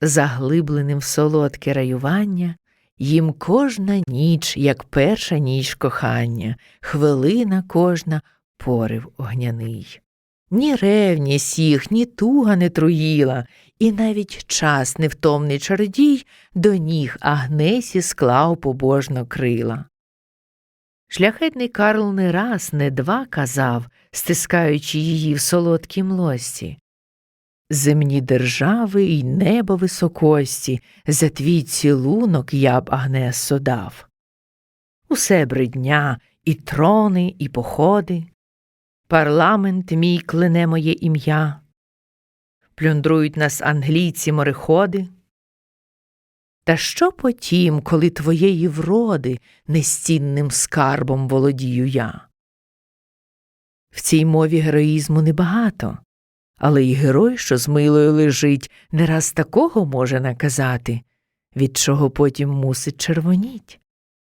заглибленим в солодке раювання, їм кожна ніч, як перша ніч кохання, хвилина кожна порив огняний. Ні ревність їх, ні туга не труїла, і навіть час невтомний чародій до ніг Агнесі склав побожно крила. Шляхетний Карл не раз, не два казав, стискаючи її в солодкій млості. Земні держави й небо високості, за твій цілунок я б Агнесо дав. Усе бридня, і трони, і походи, парламент мій клине моє ім'я, плюндрують нас англійці мореходи. Та що потім, коли твоєї вроди нестінним скарбом володію я? В цій мові героїзму небагато, але й герой, що з милою лежить, не раз такого може наказати, від чого потім мусить червоніть.